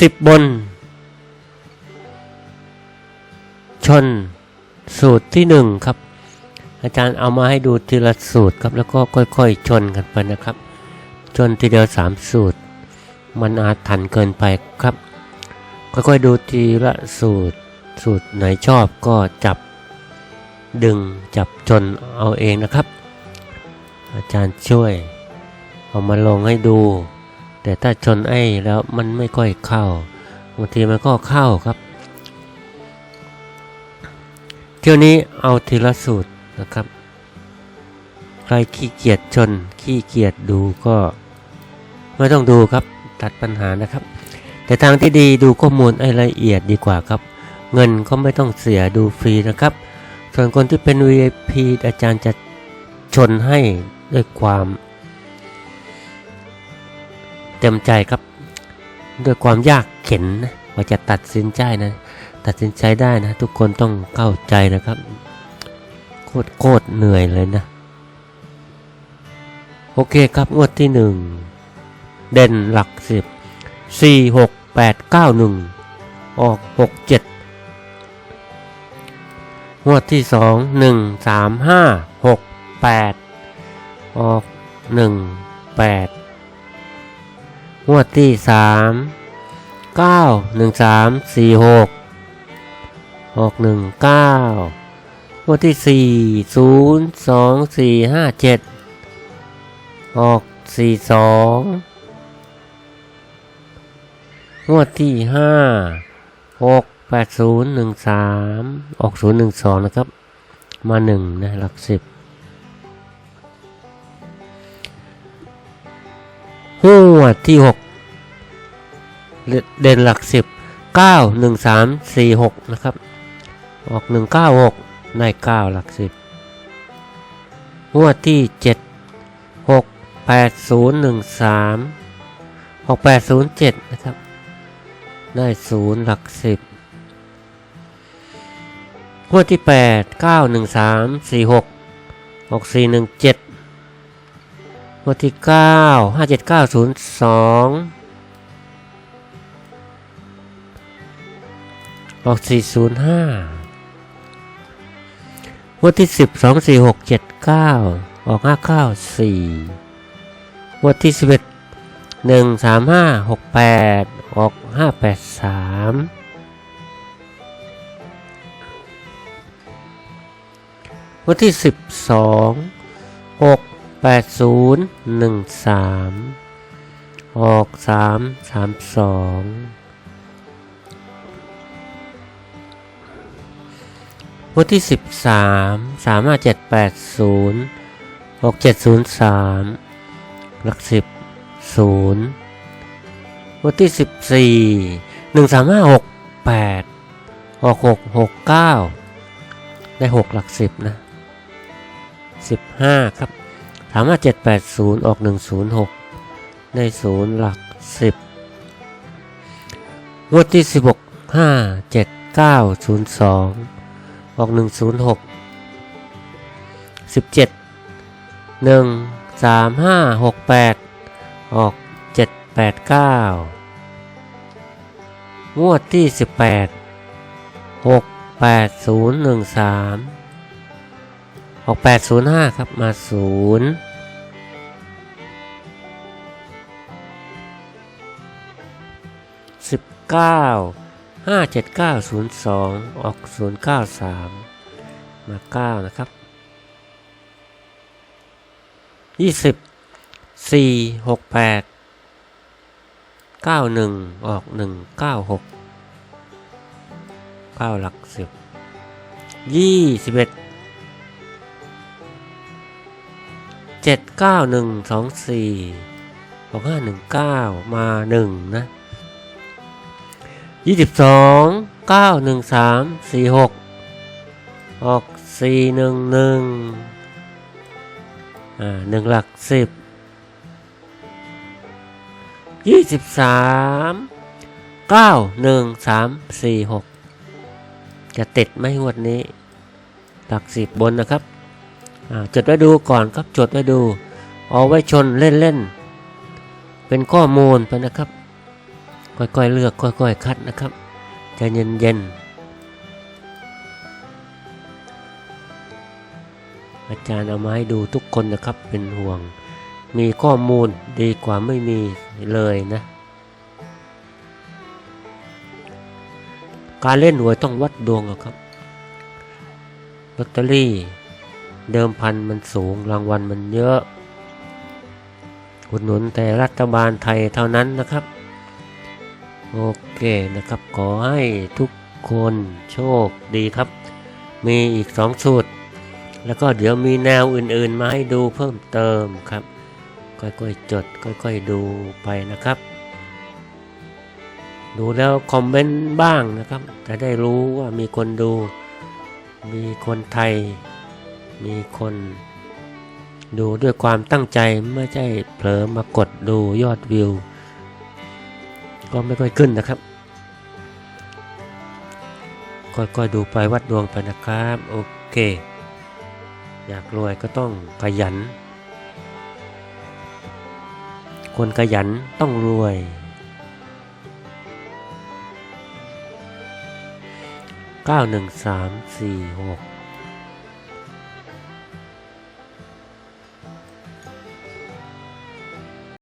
สิบบน ชนสูตรที่หนึ่งครับ อาจารย์เอามาให้ดูทีละสูตรครับ แล้วก็ค่อยๆ ชนกันไปนะครับ ชนทีเดียวสามสูตร มันอาจทันเกินไปครับ ค่อยๆ ดูทีละสูตร สูตรไหนชอบก็จับดึงจับชนเอาเองนะครับ อาจารย์ช่วย เอามาลงให้ดู แต่ถ้าชนไอ้แล้วมันไม่ค่อยเข้าบางทีมันก็เข้าครับ เที่ยวนี้เอาทีละสูตรนะครับ ใครขี้เกียจชนขี้เกียจดูก็ไม่ต้องดูครับตัดปัญหานะครับ แต่ทางที่ดีดูข้อมูลให้ละเอียดดีกว่าครับ เงินก็ไม่ต้องเสียดูฟรีนะครับ ส่วนคนที่เป็น VIP อาจารย์จะชนให้ด้วยความ เต็มใจครับ ด้วยความยากเข็นนะว่าจะตัดสินใจนะ ตัดสินใจได้นะ ทุกคนต้องเข้าใจนะครับ โคตรโคตรเหนื่อยเลยนะ โอเคครับงวดที่หนึ่งเด่นหลักสิบสี่หกแปดเก้าหนึ่งออกหกเจ็ดงวดที่สองหนึ่งสามห้าหกแปดออกหนึ่งแปด งวดที่สามเก้าหนึ่งสามสี่หกหกหนึ่งเก้างวดที่สี่ศูนย์สองสี่ห้าเจ็ดออกสี่สองงวดที่ห้าหกแปดศูนย์หนึ่งสามออกศูนย์หนึ่งสองนะครับ มาหนึ่งนะหลักสิบหัวดที่หก เด่นหลัก 10 9 1 3 4 6 นะครับ ออก 196 ใน 9 หลัก 10 งวดที่ 7 6 8 0 1 3 6 8 0 7 นะครับ ได้ 0 หลัก 10 งวดที่ 8 9 1 3 4 6 6 4 1 7งวดที่ 9 5 7 9 0 2 ออก 405 งวดที่ 10 246 79 ออก 594 งวดที่ 11 13568 ออก 583วดที่ 12 6 8 0 1 3 ออก 3 3 2 พุทที่ 13 3 5 7 8 0 6 7 0 3หลักสิบศูนย์พุทที่ 14 1 3 5 6 8 6 6 6 9 ได้ 6 หลักสิบนะ 15 ครับ3 5 7 8 0 ออก 106 ได้ 0 หลัก 10งวดที่ 16 5 7 9 0 2 ออก 106 17 1 3 5 6 8 ออก 789 งวดที่ 18 6 8 0 1 3 ออก 805 ครับมา0 19 57902 ออก 093 มา 9 นะครับ 20 4 6 8 91 ออก 196 9 หลัก 10 21เจ็ดเก้าหนึ่งสองสี่อองห้าหนึ่งเก้ามาหนึ่งนะ ยี่สิบสองเก้าหนึ่งสามสี่หกออกสี่หนึ่งหนึ่งอ่าหนึ่งหลักสิบยี่สิบสามเก้าหนึ่งสามสี่หกจะติดไหมงวดนี้ หลักสิบบนนะครับอ่าจดไว้ดูก่อนครับจดไว้ดู เอาไว้ชนเล่นๆ เป็นข้อมูลไปนะครับ ค่อยๆเลือกค่อยๆคัดนะครับใจเย็นๆอาจารย์เอามาให้ดูทุกคนนะครับเป็นห่วง มีข้อมูลดีกว่าไม่มีเลยนะ การเล่นหวยต้องวัดดวงอะครับลอตเตอรี่เดิมพันมันสูงรางวัลมันเยอะอุดหนุนแต่รัฐบาลไทยเท่านั้นนะครับ โอเคนะครับ ขอให้ทุกคนโชคดีครับ มีอีกสองสูตร แล้วก็เดี๋ยวมีแนวอื่นๆ มาให้ดูเพิ่มเติมครับ ค่อยๆ จด ค่อยๆ ดูไปนะครับ ดูแล้วคอมเมนต์บ้างนะครับ จะได้รู้ว่ามีคนดู มีคนไทย มีคนดูด้วยความตั้งใจไม่ใช่เผลอมากดดูยอดวิว ก็ไม่ค่อยขึ้นนะครับค่อยๆดูไปวัดดวงไปนะครับ โอเค อยากรวยก็ต้องขยัน คนขยันต้องรวยเก้าหนึ่งสามสี่หก